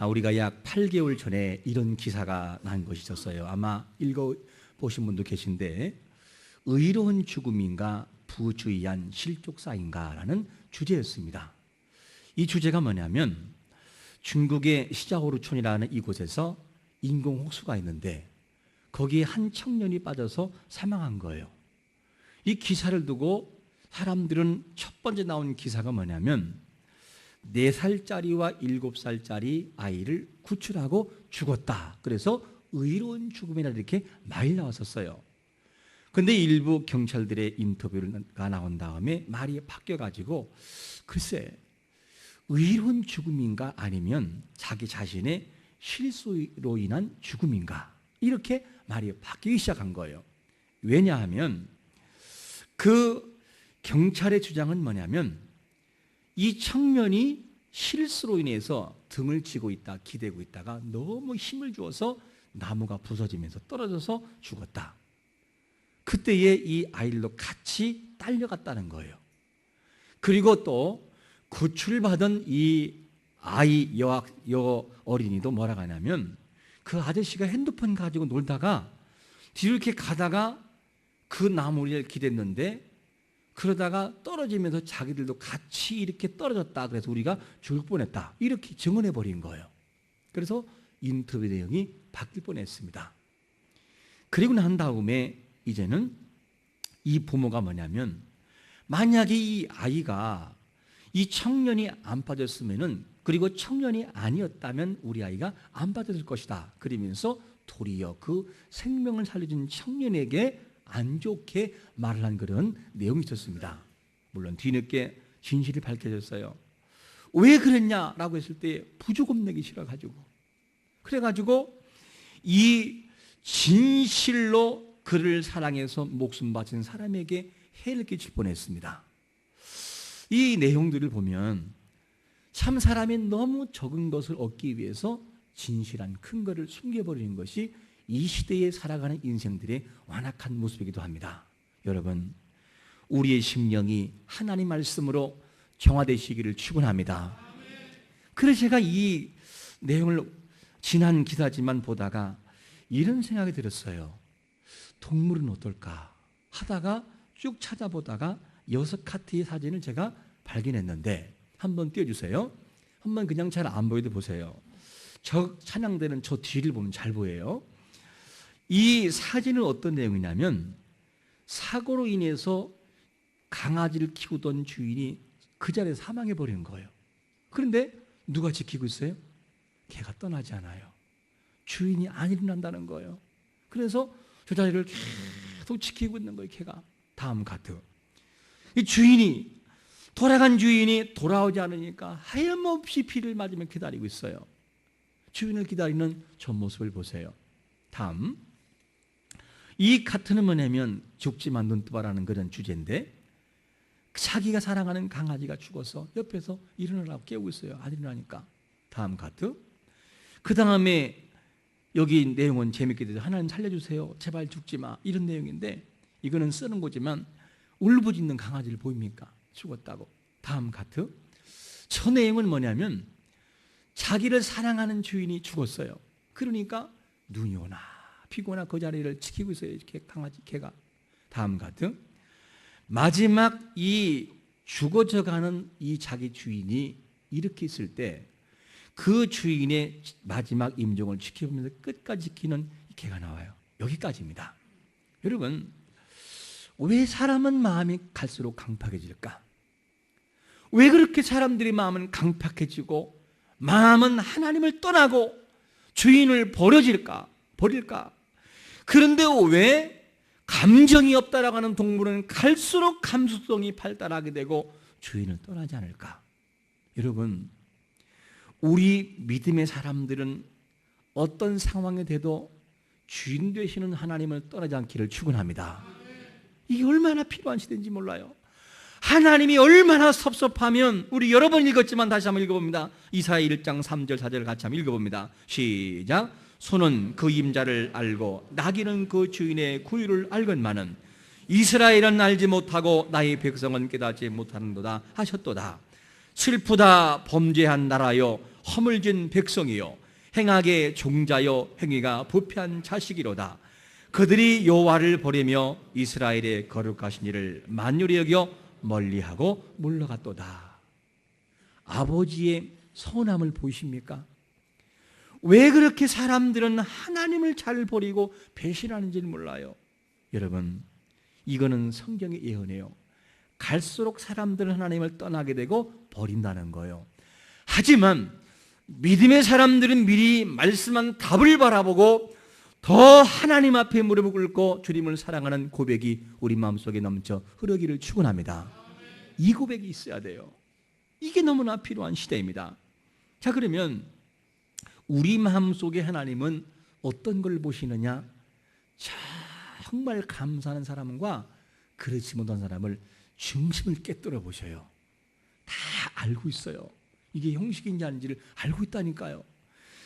아, 우리가 약 8개월 전에 이런 기사가 난 것이 있었어요. 아마 읽어 보신 분도 계신데 의로운 죽음인가 부주의한 실족사인가라는 주제였습니다. 이 주제가 뭐냐면 중국의 시자오르촌이라는 이곳에서 인공 호수가 있는데 거기에 한 청년이 빠져서 사망한 거예요. 이 기사를 두고 사람들은 첫 번째 나온 기사가 뭐냐면 네 살짜리와 일곱 살짜리 아이를 구출하고 죽었다. 그래서 의로운 죽음이라 이렇게 많이 나왔었어요. 근데 일부 경찰들의 인터뷰가 나온 다음에 말이 바뀌어가지고 글쎄 의로운 죽음인가 아니면 자기 자신의 실수로 인한 죽음인가 이렇게 말이 바뀌기 시작한 거예요. 왜냐하면 그 경찰의 주장은 뭐냐면 이 청년이 실수로 인해서 등을 치고 있다, 기대고 있다가 너무 힘을 주어서 나무가 부서지면서 떨어져서 죽었다. 그때에 이 아이들도 같이 딸려갔다는 거예요. 그리고 또 구출받은 이 아이 여, 여 어린이도 뭐라고 하냐면 그 아저씨가 핸드폰 가지고 놀다가 뒤로 이렇게 가다가 그 나무를 기댔는데 그러다가 떨어지면서 자기들도 같이 이렇게 떨어졌다. 그래서 우리가 죽을 뻔했다. 이렇게 증언해 버린 거예요. 그래서 인터뷰 내용이 바뀔 뻔했습니다. 그리고 난 다음에 이제는 이 부모가 뭐냐면 만약에 이 아이가 이 청년이 안 빠졌으면은 그리고 청년이 아니었다면 우리 아이가 안 빠졌을 것이다. 그러면서 도리어 그 생명을 살려준 청년에게 안 좋게 말을 한 그런 내용이 있었습니다. 물론 뒤늦게 진실이 밝혀졌어요. 왜 그랬냐라고 했을 때 부조금 내기 싫어가지고 그래가지고 이 진실로 그를 사랑해서 목숨 바친 사람에게 해를 끼칠 뻔했습니다. 이 내용들을 보면 참 사람이 너무 적은 것을 얻기 위해서 진실한 큰 것을 숨겨버리는 것이 이 시대에 살아가는 인생들의 완악한 모습이기도 합니다. 여러분, 우리의 심령이 하나님 말씀으로 정화되시기를 축원합니다. 그래서 제가 이 내용을 지난 기사지만 보다가 이런 생각이 들었어요. 동물은 어떨까 하다가 쭉 찾아보다가 여섯 카트의 사진을 제가 발견했는데 한번 띄워주세요. 한번 그냥 잘 안 보여도 보세요. 저 찬양되는 저 뒤를 보면 잘 보여요. 이 사진은 어떤 내용이냐면 사고로 인해서 강아지를 키우던 주인이 그 자리에서 사망해 버린 거예요. 그런데 누가 지키고 있어요? 개가 떠나지 않아요. 주인이 안 일어난다는 거예요. 그래서 저 자리를 계속 지키고 있는 거예요, 개가. 다음 카트. 이 주인이 돌아간 주인이 돌아오지 않으니까 하염없이 피를 맞으며 기다리고 있어요. 주인을 기다리는 저 모습을 보세요. 다음. 이 카트는 뭐냐면 죽지 만 눈뜨바라는 그런 주제인데 자기가 사랑하는 강아지가 죽어서 옆에서 일어나라고 깨우고 있어요. 안 일어나니까. 다음 카트. 그 다음에 여기 내용은 재밌게 되죠. 하나님 살려주세요. 제발 죽지 마. 이런 내용인데 이거는 쓰는 거지만 울부짖는 강아지를 보입니까? 죽었다고. 다음 카트. 저 내용은 뭐냐면 자기를 사랑하는 주인이 죽었어요. 그러니까 눈이 오나 오나 그 자리를 지키고 있어요. 이렇게 강아지 개가. 다음 카트. 마지막 이 죽어져 가는 이 자기 주인이 이렇게 있을 때 그 주인의 마지막 임종을 지켜보면서 끝까지 지키는 개가 나와요. 여기까지입니다. 여러분, 왜 사람은 마음이 갈수록 강팍해질까? 왜 그렇게 사람들의 마음은 강팍해지고 마음은 하나님을 떠나고 주인을 버려질까? 버릴까? 그런데 왜 감정이 없다라고 하는 동물은 갈수록 감수성이 발달하게 되고 주인을 떠나지 않을까? 여러분, 우리 믿음의 사람들은 어떤 상황에 돼도 주인 되시는 하나님을 떠나지 않기를 축원합니다. 이게 얼마나 필요한 시대인지 몰라요. 하나님이 얼마나 섭섭하면 우리 여러 번 읽었지만 다시 한번 읽어봅니다. 이사야 1장 3절 4절 같이 한번 읽어봅니다. 시작. 소는 그 임자를 알고 나귀는 그 주인의 구유를 알건만은 이스라엘은 알지 못하고 나의 백성은 깨닫지 못하는도다 하셨도다. 슬프다 범죄한 나라여 허물진 백성이요 행하게 종자여 행위가 부패한 자식이로다 그들이 여호와를 버리며 이스라엘의 거룩하신 이를 만유리 여겨 멀리하고 물러갔도다 아버지의 선함을 보이십니까? 왜 그렇게 사람들은 하나님을 잘 버리고 배신하는지를 몰라요. 여러분, 이거는 성경의 예언이에요. 갈수록 사람들은 하나님을 떠나게 되고 버린다는 거예요. 하지만 믿음의 사람들은 미리 말씀한 답을 바라보고 더 하나님 앞에 무릎을 꿇고 주님을 사랑하는 고백이 우리 마음속에 넘쳐 흐르기를 축원합니다. 이 고백이 있어야 돼요. 이게 너무나 필요한 시대입니다. 자, 그러면 우리 마음 속에 하나님은 어떤 걸 보시느냐? 정말 감사하는 사람과 그렇지 못한 사람을 중심을 깨뜨려 보셔요. 다 알고 있어요. 이게 형식인지 아닌지를 알고 있다니까요.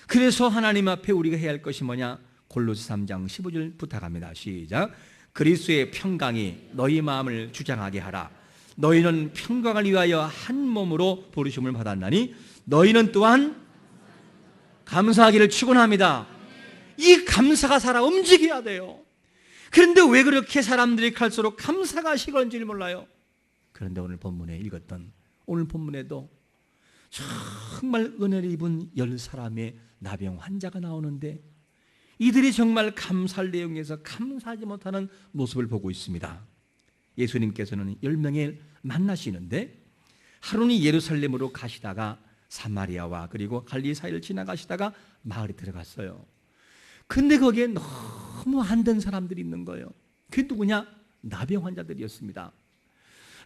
그래서 하나님 앞에 우리가 해야 할 것이 뭐냐? 골로새 3장 15절 부탁합니다. 시작. 그리스도의 평강이 너희 마음을 주장하게 하라. 너희는 평강을 위하여 한 몸으로 부르심을 받았나니 너희는 또한 감사하기를 축원합니다. 이 감사가 살아 움직여야 돼요. 그런데 왜 그렇게 사람들이 갈수록 감사가 식었는지를 몰라요. 그런데 오늘 본문에 읽었던 오늘 본문에도 정말 은혜를 입은 열 사람의 나병 환자가 나오는데 이들이 정말 감사할 내용에서 감사하지 못하는 모습을 보고 있습니다. 예수님께서는 열 명을 만나시는데 하루는 예루살렘으로 가시다가 사마리아와 그리고 갈리 사이를 지나가시다가 마을에 들어갔어요. 근데 거기에 너무 안 된 사람들이 있는 거예요. 그게 누구냐? 나병 환자들이었습니다.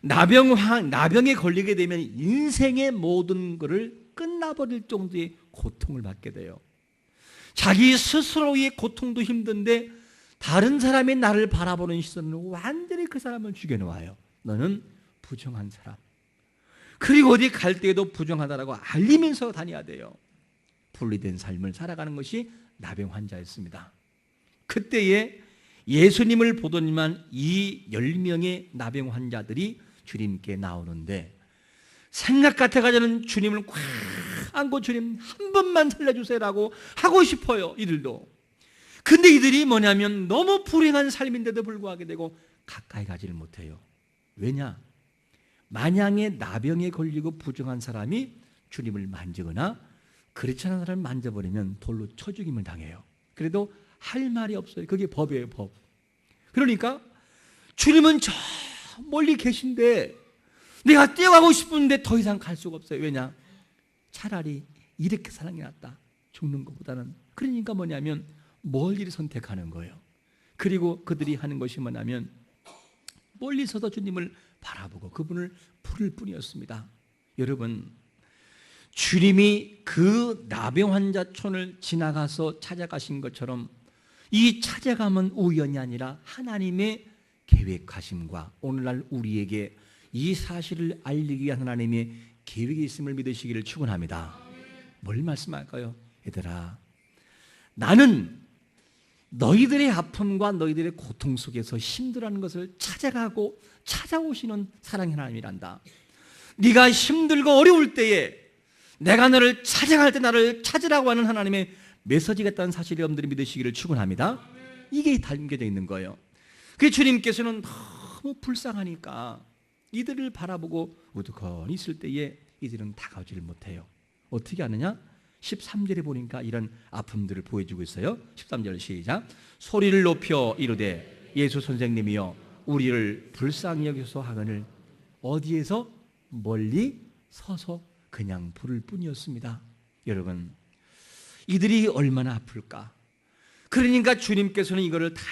나병 환 나병에 걸리게 되면 인생의 모든 것을 끝나버릴 정도의 고통을 받게 돼요. 자기 스스로의 고통도 힘든데 다른 사람이 나를 바라보는 시선은 완전히 그 사람을 죽여놓아요. 너는 부정한 사람. 그리고 어디 갈 때에도 부정하다라고 알리면서 다녀야 돼요. 분리된 삶을 살아가는 것이 나병 환자였습니다. 그때에 예수님을 보더니만 이 열명의 나병 환자들이 주님께 나오는데 생각 같아가지고는 주님을 꽉 안고 주님 한 번만 살려주세요라고 하고 싶어요. 이들도. 근데 이들이 뭐냐면 너무 불행한 삶인데도 불구하게 되고 가까이 가지를 못해요. 왜냐? 만약에 나병에 걸리고 부정한 사람이 주님을 만지거나 그렇지 않은 사람을 만져버리면 돌로 쳐 죽임을 당해요. 그래도 할 말이 없어요. 그게 법이에요, 법. 그러니까 주님은 저 멀리 계신데 내가 뛰어가고 싶은데 더 이상 갈 수가 없어요. 왜냐? 차라리 이렇게 게 낫다. 죽는 것보다는. 그러니까 뭐냐면 멀리를 선택하는 거예요. 그리고 그들이 하는 것이 뭐냐면 멀리서도 주님을 바라보고 그분을 부를 뿐이었습니다. 여러분, 주님이 그 나병 환자촌을 지나가서 찾아가신 것처럼 이 찾아감은 우연이 아니라 하나님의 계획하심과 오늘날 우리에게 이 사실을 알리기 위한 하나님의 계획이 있음을 믿으시기를 축원합니다. 뭘 말씀할까요? 얘들아, 나는 너희들의 아픔과 너희들의 고통 속에서 힘들어하는 것을 찾아가고 찾아오시는 사랑의 하나님이란다. 네가 힘들고 어려울 때에 내가 너를 찾아갈 때 나를 찾으라고 하는 하나님의 메시지가 있다는 사실을 여러분들이 믿으시기를 축원합니다. 이게 담겨져 있는 거예요. 그 주님께서는 너무 불쌍하니까 이들을 바라보고 우두커니 있을 때에 이들은 다가오지를 못해요. 어떻게 하느냐? 13절에 보니까 이런 아픔들을 보여주고 있어요. 13절 시작. 소리를 높여 이르되 예수 선생님이여 우리를 불쌍히 여기서 하거늘 어디에서 멀리 서서 그냥 부를 뿐이었습니다. 여러분 이들이 얼마나 아플까? 그러니까 주님께서는 이거를 다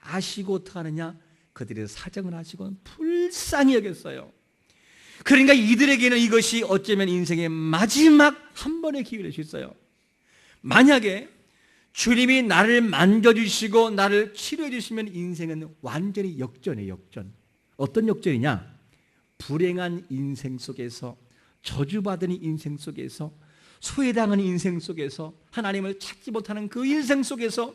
아시고 어떻게 하느냐? 그들의 사정을 아시고 불쌍히 여겼어요. 그러니까 이들에게는 이것이 어쩌면 인생의 마지막 한 번의 기회일 수 있어요. 만약에 주님이 나를 만져주시고 나를 치료해 주시면 인생은 완전히 역전이에요, 역전. 어떤 역전이냐? 불행한 인생 속에서 저주받은 인생 속에서 소외당한 인생 속에서 하나님을 찾지 못하는 그 인생 속에서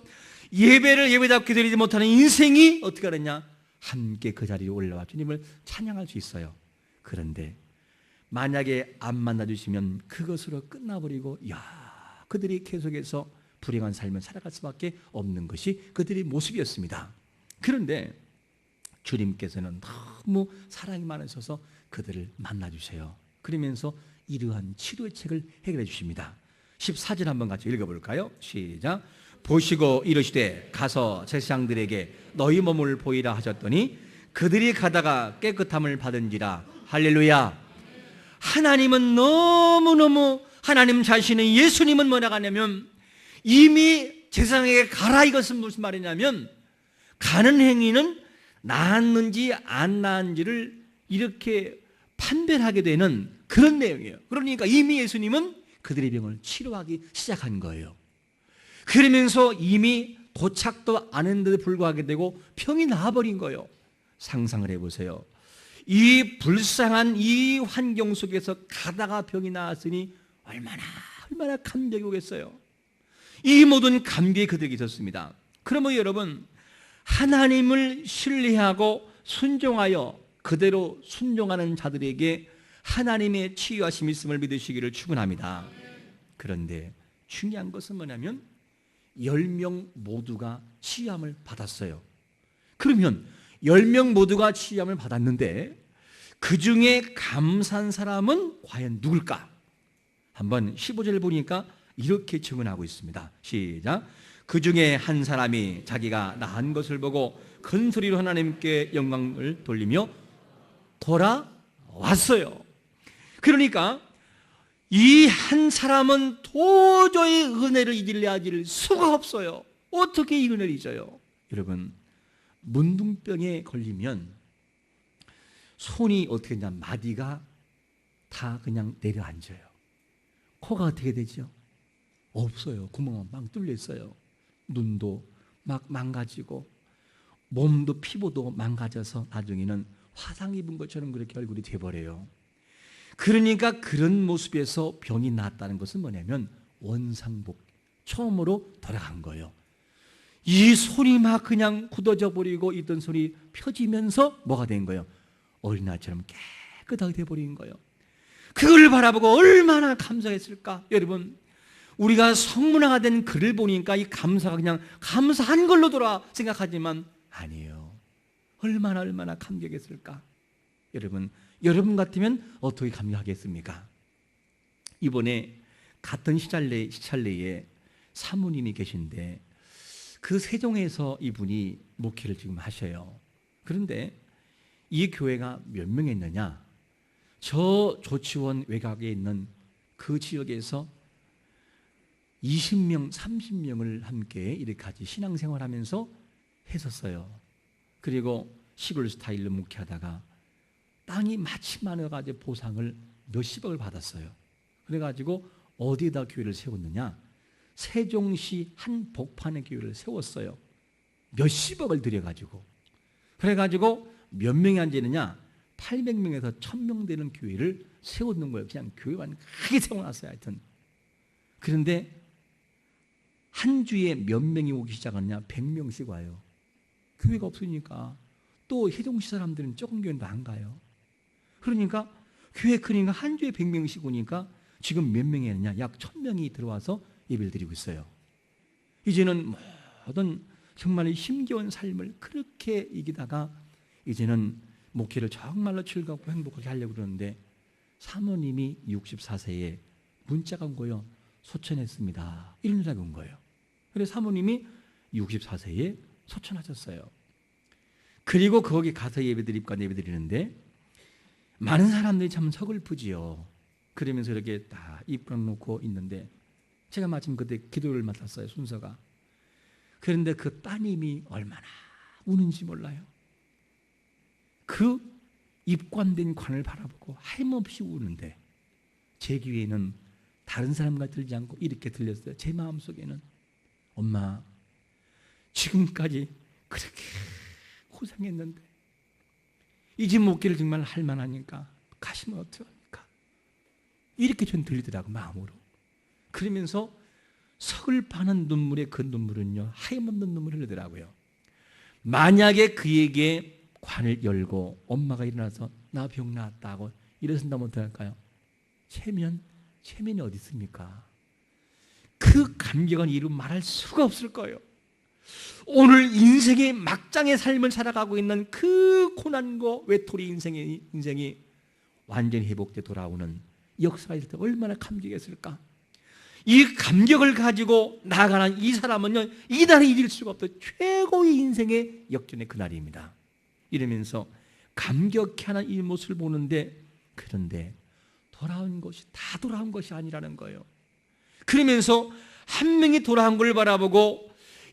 예배를 예배답게 드리지 못하는 인생이 어떻게 하느냐? 함께 그 자리에 올라와 주님을 찬양할 수 있어요. 그런데 만약에 안 만나주시면 그것으로 끝나버리고 야 그들이 계속해서 불행한 삶을 살아갈 수밖에 없는 것이 그들의 모습이었습니다. 그런데 주님께서는 너무 사랑이 많으셔서 그들을 만나주세요. 그러면서 이러한 치료의 책을 해결해 주십니다. 14절 한번 같이 읽어볼까요? 시작. 보시고 이르시되 가서 제사장들에게 너희 몸을 보이라 하셨더니 그들이 가다가 깨끗함을 받은지라 할렐루야. 하나님은 너무너무 하나님 자신의 예수님은 뭐라 하냐면 이미 제사장에게 가라 이것은 무슨 말이냐면 가는 행위는 나았는지 안 나은지를 이렇게 판별하게 되는 그런 내용이에요. 그러니까 이미 예수님은 그들의 병을 치료하기 시작한 거예요. 그러면서 이미 도착도 안 했는데 불구하게 되고 병이 나아버린 거예요. 상상을 해보세요. 이 불쌍한 이 환경 속에서 가다가 병이 나았으니 얼마나 얼마나 감격이 오겠어요. 이 모든 감격이 그들에게 있었습니다. 그러면 여러분 하나님을 신뢰하고 순종하여 그대로 순종하는 자들에게 하나님의 치유하심 있음을 믿으시기를 축원합니다. 그런데 중요한 것은 뭐냐면 10명 모두가 치유함을 받았어요. 그러면 10명 모두가 치유함을 받았는데 그 중에 감사한 사람은 과연 누굴까? 한번 15절 보니까 이렇게 증언하고 있습니다. 시작. 그 중에 한 사람이 자기가 나은 것을 보고 큰 소리로 하나님께 영광을 돌리며 돌아왔어요. 그러니까 이 한 사람은 도저히 은혜를 잊으려 수가 없어요. 어떻게 이 은혜를 잊어요? 여러분, 문둥병에 걸리면 손이 어떻게 되냐 마디가 다 그냥 내려앉아요. 코가 어떻게 되죠? 없어요. 구멍은 막 뚫려 있어요. 눈도 막 망가지고 몸도 피부도 망가져서 나중에는 화상 입은 것처럼 그렇게 얼굴이 돼버려요. 그러니까 그런 모습에서 병이 났다는 것은 뭐냐면 원상복 처음으로 돌아간 거예요. 이 손이 막 그냥 굳어져 버리고 있던 손이 펴지면서 뭐가 된 거예요? 어린아이처럼 깨끗하게 돼버린 거예요. 그걸 바라보고 얼마나 감사했을까? 여러분, 우리가 성문화가 된 글을 보니까 이 감사가 그냥 감사한 걸로 돌아 생각하지만 아니에요. 얼마나 얼마나 감격했을까? 여러분, 여러분 같으면 어떻게 감격하겠습니까? 이번에 같은 시찰내, 시찰내에 사모님이 계신데 그 세종에서 이분이 목회를 지금 하셔요. 그런데 이 교회가 몇명 있느냐? 저 조치원 외곽에 있는 그 지역에서 20명, 30명을 함께 이렇게 같이 신앙생활 하면서 했었어요. 그리고 시골 스타일로 목회하다가 땅이 마치 많아가지고 보상을 몇십억을 받았어요. 그래가지고 어디에다 교회를 세웠느냐? 세종시 한 복판의 교회를 세웠어요. 몇십억을 들여가지고. 그래가지고 몇 명이 앉느냐 800명에서 1000명 되는 교회를 세웠는 거예요. 그냥 교회만 크게 세워놨어요. 하여튼. 그런데 한 주에 몇 명이 오기 시작하느냐? 100명씩 와요. 교회가 없으니까 또 해동시 사람들은 조금 교회도 안 가요. 그러니까 교회 크니까 한 주에 100명씩 오니까 지금 몇 명이 있느냐? 약 1000명이 들어와서 예배를 드리고 있어요. 이제는 모든 정말 힘겨운 삶을 그렇게 이기다가 이제는 목회를 정말로 즐겁고 행복하게 하려고 그러는데 사모님이 64세에 문자가 온 거예요. 소천했습니다. 이런 문자가 온 거예요. 그래서 사모님이 64세에 소천하셨어요. 그리고 거기 가서 예배드립과 예배드리는데 많은 사람들이 참 서글프지요. 그러면서 이렇게 다 입고 놓고 있는데 제가 마침 그때 기도를 맡았어요. 순서가. 그런데 그 따님이 얼마나 우는지 몰라요. 그 입관된 관을 바라보고 하임없이 우는데 제 귀에는 다른 사람과 들지 않고 이렇게 들렸어요. 제 마음속에는 엄마 지금까지 그렇게 고생했는데 이제 목기를 정말 할 만하니까 가시면 어떡합니까? 이렇게 전 들리더라고 마음으로. 그러면서 서글파는 눈물의 그 눈물은요 하염없는 눈물을 흘리더라고요. 만약에 그에게 관을 열고 엄마가 일어나서 나병 나았다고 일어선다면 어떡할까요? 체면, 체면이 어디 있습니까? 그 감격은 이루 말할 수가 없을 거예요. 오늘 인생의 막장의 삶을 살아가고 있는 그 고난과 외톨이 인생의 인생이 완전히 회복돼 돌아오는 역사가 있을 때 얼마나 감격했을까? 이 감격을 가지고 나아가는 이 사람은요 이달에 잊을 수가 없던 최고의 인생의 역전의 그날입니다. 이러면서 감격해 하는 이 모습을 보는데 그런데 돌아온 것이 다 돌아온 것이 아니라는 거예요. 그러면서 한 명이 돌아온 걸 바라보고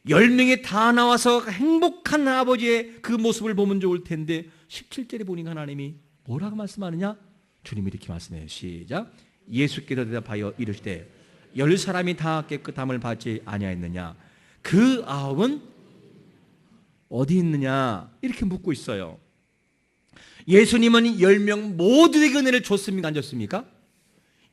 열 명이 다 나와서 행복한 아버지의 그 모습을 보면 좋을 텐데 17절에 보니까 하나님이 뭐라고 말씀하느냐? 주님이 이렇게 말씀해요. 시작. 예수께서 대답하여 이르시되 열 사람이 다 깨끗함을 받지 아니하였느냐? 그 아홉은 어디 있느냐? 이렇게 묻고 있어요. 예수님은 열 명 모두에게 은혜를 줬습니까? 안 줬습니까?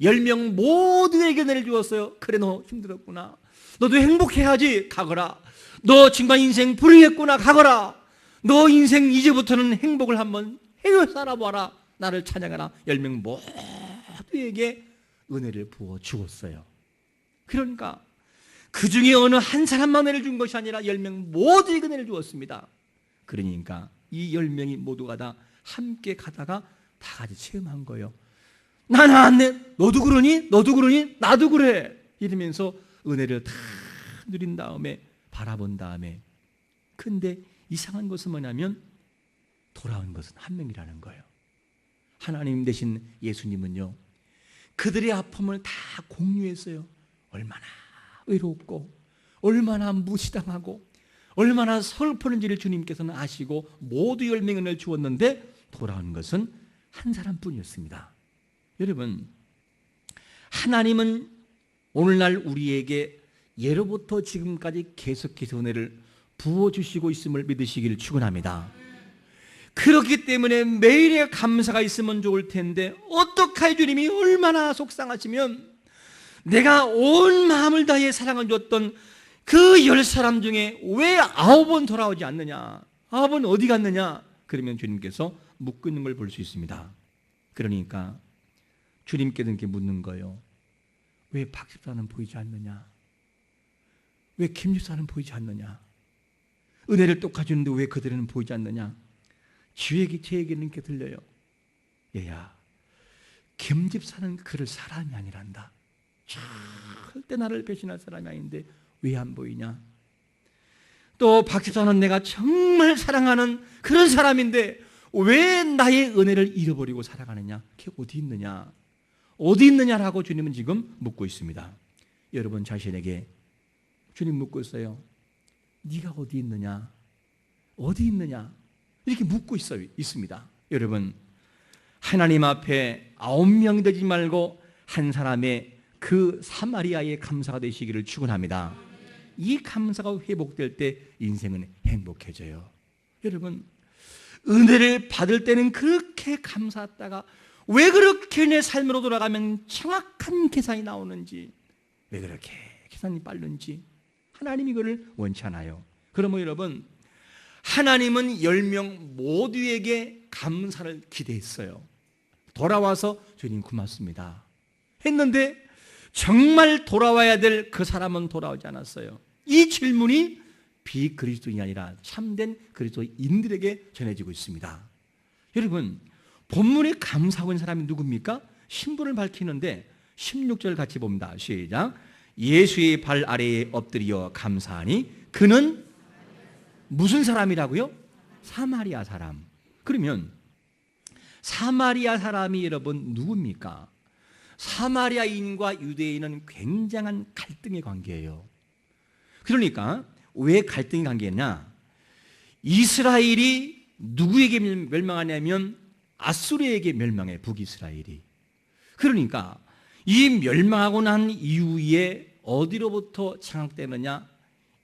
열 명 모두에게 은혜를 주었어요. 그래 너 힘들었구나. 너도 행복해야지. 가거라. 너 정말 인생 불행했구나. 가거라. 너 인생 이제부터는 행복을 한번 해요 살아봐라. 나를 찬양하라. 열 명 모두에게 은혜를 부어 주었어요. 그러니까 그 중에 어느 한 사람만 은혜를 준 것이 아니라 열 명 모두에게 은혜를 주었습니다. 그러니까 이 열 명이 모두가 다 함께 가다가 다 같이 체험한 거예요. 나는 안 돼. 너도 그러니? 너도 그러니? 나도 그래. 이러면서 은혜를 다 누린 다음에 바라본 다음에 근데 이상한 것은 뭐냐면 돌아온 것은 한 명이라는 거예요. 하나님 대신 예수님은요. 그들의 아픔을 다 공유했어요. 얼마나 외롭고 얼마나 무시당하고 얼마나 슬프는지를 주님께서는 아시고 모두 열 명을 주었는데 돌아온 것은 한 사람뿐이었습니다. 여러분 하나님은 오늘날 우리에게 예로부터 지금까지 계속해서 은혜를 부어주시고 있음을 믿으시기를 축원합니다. 그렇기 때문에 매일의 감사가 있으면 좋을 텐데 어떡할 주님이 얼마나 속상하시면 내가 온 마음을 다해 사랑을 줬던 그 열 사람 중에 왜 아홉은 돌아오지 않느냐? 아홉은 어디 갔느냐? 그러면 주님께서 있는 걸 볼 수 있습니다. 그러니까 주님께서 이렇게 묻는 거예요. 왜 박집사는 보이지 않느냐? 왜 김집사는 보이지 않느냐? 은혜를 똑같주는데 왜 그들은 보이지 않느냐? 주에게 제에게는 이렇게 들려요. 얘야, 김집사는 그를 사람이 아니란다. 절대 나를 배신할 사람이 아닌데 왜 안 보이냐? 또 박집사는 내가 정말 사랑하는 그런 사람인데 왜 나의 은혜를 잃어버리고 살아가느냐? 그게 어디 있느냐? 어디 있느냐라고 주님은 지금 묻고 있습니다. 여러분 자신에게 주님 묻고 있어요. 네가 어디 있느냐? 어디 있느냐? 이렇게 묻고 있어 있습니다. 여러분 하나님 앞에 아홉 명 되지 말고 한 사람의 그 사마리아의 감사가 되시기를 축원합니다. 이 감사가 회복될 때 인생은 행복해져요. 여러분 은혜를 받을 때는 그렇게 감사했다가 왜 그렇게 내 삶으로 돌아가면 정확한 계산이 나오는지 왜 그렇게 계산이 빠른지 하나님이 이거를 원치 않아요. 그러면 여러분 하나님은 열명 모두에게 감사를 기대했어요. 돌아와서 주님 고맙습니다. 했는데 정말 돌아와야 될 그 사람은 돌아오지 않았어요. 이 질문이 비그리스도인이 아니라 참된 그리스도인들에게 전해지고 있습니다. 여러분, 본문에 감사하고 있는 사람이 누굽니까? 신분을 밝히는데 16절 같이 봅니다. 시작. 예수의 발 아래에 엎드려 감사하니 그는 무슨 사람이라고요? 사마리아 사람. 그러면 사마리아 사람이 여러분 누굽니까? 사마리아인과 유대인은 굉장한 갈등의 관계예요. 그러니까 왜 갈등의 관계냐? 이스라엘이 누구에게 멸망하냐면 아수르에게 멸망해 북이스라엘이. 그러니까 이 멸망하고 난 이후에 어디로부터 장악되느냐?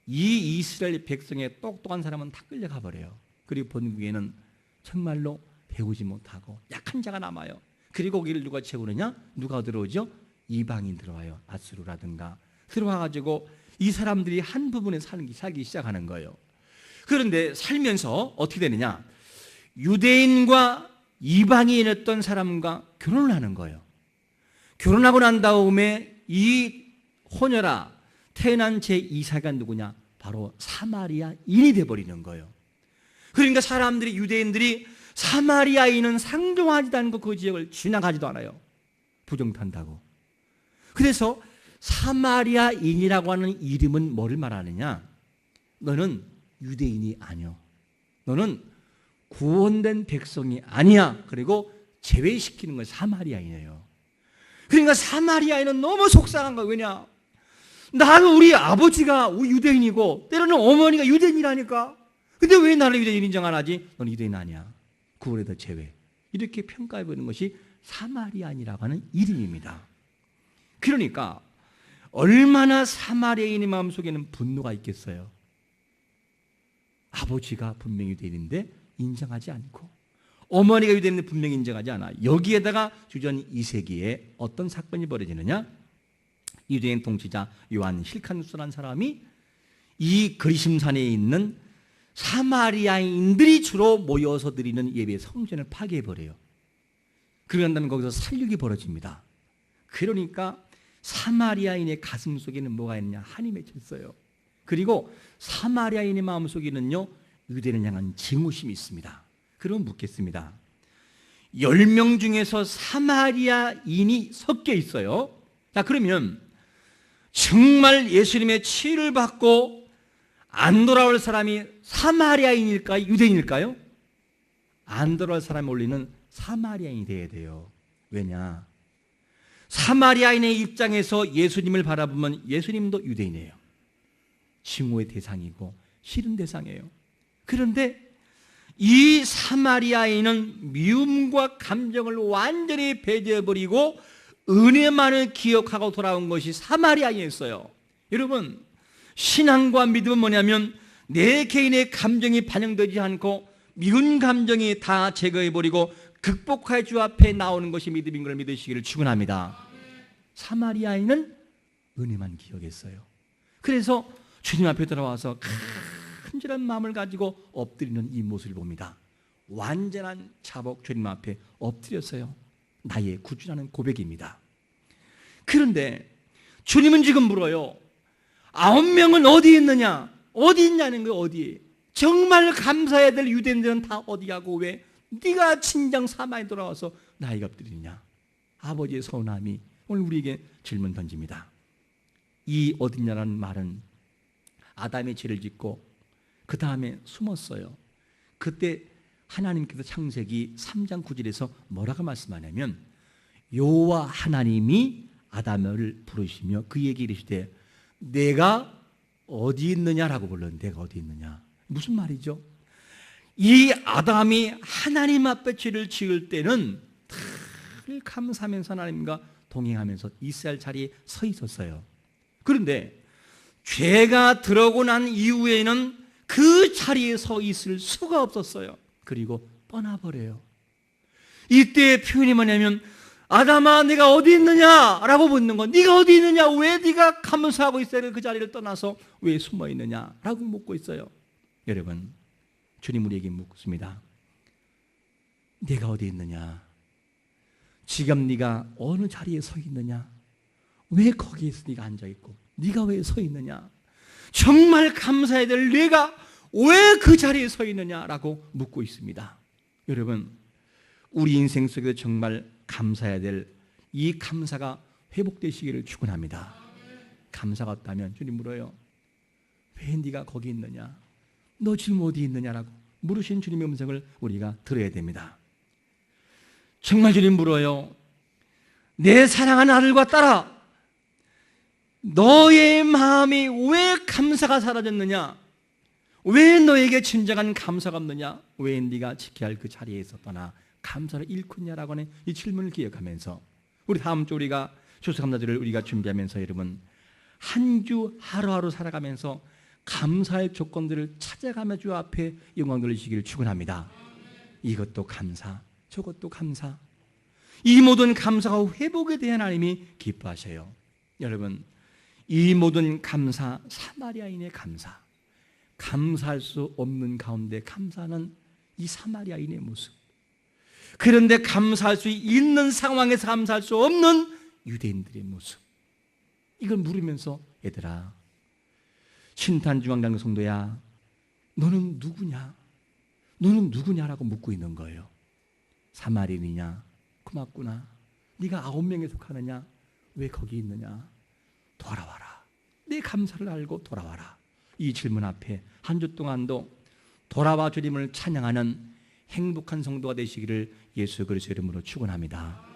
이 이스라엘 백성의 똑똑한 사람은 다 끌려가 버려요. 그리고 본국에는 정말로 배우지 못하고 약한 자가 남아요. 그리고 거기를 누가 채우느냐? 누가 들어오죠? 이방인 들어와요. 아수르라든가 들어와 가지고 이 사람들이 한 부분에 살기, 살기 시작하는 거예요. 그런데 살면서 어떻게 되느냐? 유대인과 이방인이었던 사람과 결혼을 하는 거예요. 결혼하고 난 다음에 이 호녀라 태어난 제 이사가 누구냐? 바로 사마리아인이 돼버리는 거예요. 그러니까 사람들이 유대인들이 사마리아인은 상종하지도 않고 그 지역을 지나가지도 않아요. 부정탄다고. 그래서 사마리아인이라고 하는 이름은 뭐를 말하느냐? 너는 유대인이 아니요. 너는 구원된 백성이 아니야. 그리고 제외시키는 건 사마리아인이에요. 그러니까 사마리아인은 너무 속상한 거예요. 왜냐? 나는 우리 아버지가 유대인이고 때로는 어머니가 유대인이라니까. 근데 왜 나를 유대인 인정 안 하지? 너는 유대인 아니야. 구원에다 제외. 이렇게 평가해 보는 것이 사마리아인이라고 하는 이름입니다. 그러니까 얼마나 사마리아인의 마음속에는 분노가 있겠어요. 아버지가 분명히 유대인인데 인정하지 않고 어머니가 유대인인데 분명히 인정하지 않아. 여기에다가 주전 2세기에 어떤 사건이 벌어지느냐? 유대인 통치자 요한 힐칸누스라는 사람이 이 그리심산에 있는 사마리아인들이 주로 모여서 드리는 예배 성전을 파괴해 버려요. 그러는 다음에 거기서 살육이 벌어집니다. 그러니까 사마리아인의 가슴 속에는 뭐가 있느냐? 한이 맺혔어요. 그리고 사마리아인의 마음 속에는요 유대를 향한 증오심이 있습니다. 그럼 묻겠습니다. 10명 중에서 사마리아인이 섞여 있어요. 자, 그러면 정말 예수님의 치유를 받고 안 돌아올 사람이 사마리아인일까요? 유대인일까요? 안 돌아올 사람이 올리는 사마리아인이 돼야 돼요. 왜냐? 사마리아인의 입장에서 예수님을 바라보면 예수님도 유대인이에요. 징후의 대상이고 싫은 대상이에요. 그런데 이 사마리아인은 미움과 감정을 완전히 배제해버리고 은혜만을 기억하고 돌아온 것이 사마리아인이었어요. 여러분, 신앙과 믿음은 뭐냐면 내 개인의 감정이 반영되지 않고 미운 감정이 다 제거해버리고 극복할 주 앞에 나오는 것이 믿음인 걸 믿으시기를 축원합니다. 사마리아인은 은혜만 기억했어요. 그래서 주님 앞에 들어와서 큰절한 마음을 가지고 엎드리는 이 모습을 봅니다. 완전한 자복 주님 앞에 엎드렸어요. 나의 구주라는 고백입니다. 그런데 주님은 지금 물어요. 아홉 명은 어디 있느냐? 어디 있냐는 거 어디? 정말 감사해야 될 유대인들은 다 어디 가고 왜 네가 친정 사마에 돌아와서 나에게 엎드리느냐? 아버지의 서운함이 오늘 우리에게 질문 던집니다. 이 어디냐라는 말은 아담의 죄를 짓고 그 다음에 숨었어요. 그때 하나님께서 창세기 3장 9절에서 뭐라고 말씀하냐면 여호와 하나님이 아담을 부르시며 그에게 이르시되 내가 어디 있느냐라고 불렀는데 내가 어디 있느냐 무슨 말이죠? 이 아담이 하나님 앞에 죄를 지을 때는 늘 감사하면서 하나님과 동행하면서 할 자리에 서 있었어요. 그런데 죄가 들어오고 난 이후에는 그 자리에 서 있을 수가 없었어요. 그리고 떠나버려요. 이때의 표현이 뭐냐면 아담아 네가 어디 있느냐라고 묻는 건 네가 어디 있느냐 왜 네가 감사하고 있어야 그 자리를 떠나서 왜 숨어 있느냐라고 묻고 있어요. 여러분 주님 우리에게 묻습니다. 네가 어디 있느냐? 지금 네가 어느 자리에 서 있느냐? 왜 거기에서 네가 앉아 있고 네가 왜 서 있느냐? 정말 감사해야 될 네가 왜 그 자리에 서 있느냐라고 묻고 있습니다. 여러분, 우리 인생 속에 정말 감사해야 될 이 감사가 회복되시기를 축원합니다. 감사가 없다면 주님 물어요. 왜 네가 거기 있느냐? 너 지금 어디 있느냐라고 물으신 주님의 음성을 우리가 들어야 됩니다. 정말 주님 물어요. 내 사랑하는 아들과 딸아, 너의 마음이 왜 감사가 사라졌느냐? 왜 너에게 진정한 감사가 없느냐? 왜 네가 지켜야 할 그 자리에서 떠나 감사를 잃고 있냐라고 하는 이 질문을 기억하면서 우리 다음 주 우리가 추수감사절을 우리가 준비하면서 여러분 한 주 하루하루 살아가면서 감사의 조건들을 찾아가며 주 앞에 영광 돌리시기를 축원합니다. 이것도 감사, 저것도 감사. 이 모든 감사가 회복에 대한 하나님이 기뻐하셔요. 여러분, 이 모든 감사, 사마리아인의 감사, 감사할 수 없는 가운데 감사하는 이 사마리아인의 모습. 그런데 감사할 수 있는 상황에서 감사할 수 없는 유대인들의 모습. 이걸 물으면서 얘들아, 신탄중앙당 성도야, 너는 누구냐? 너는 누구냐라고 묻고 있는 거예요. 사마리니냐? 고맙구나. 네가 아홉 명에 속하느냐? 왜 거기 있느냐? 돌아와라. 내 감사를 알고 돌아와라. 이 질문 앞에 한 주 동안도 돌아와 주님을 찬양하는 행복한 성도가 되시기를 예수 그리스도 이름으로 축원합니다.